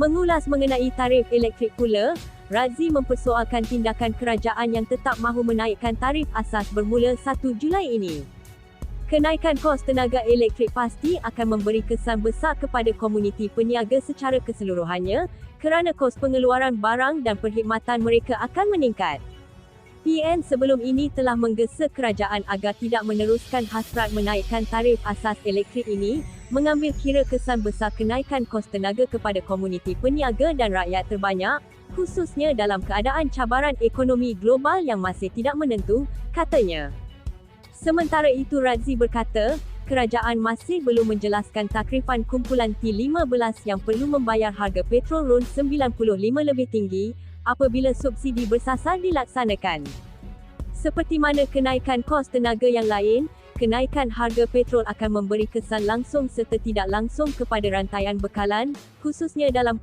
Mengulas mengenai tarif elektrik pula, Razi mempersoalkan tindakan kerajaan yang tetap mahu menaikkan tarif asas bermula 1 Julai ini. Kenaikan kos tenaga elektrik pasti akan memberi kesan besar kepada komuniti peniaga secara keseluruhannya kerana kos pengeluaran barang dan perkhidmatan mereka akan meningkat. PN sebelum ini telah menggesa kerajaan agar tidak meneruskan hasrat menaikkan tarif asas elektrik ini, mengambil kira kesan besar kenaikan kos tenaga kepada komuniti peniaga dan rakyat terbanyak, khususnya dalam keadaan cabaran ekonomi global yang masih tidak menentu, katanya. Sementara itu Razi berkata, kerajaan masih belum menjelaskan takrifan kumpulan T15 yang perlu membayar harga petrol RON 95 lebih tinggi apabila subsidi bersasar dilaksanakan. Seperti mana kenaikan kos tenaga yang lain, kenaikan harga petrol akan memberi kesan langsung serta tidak langsung kepada rantaian bekalan, khususnya dalam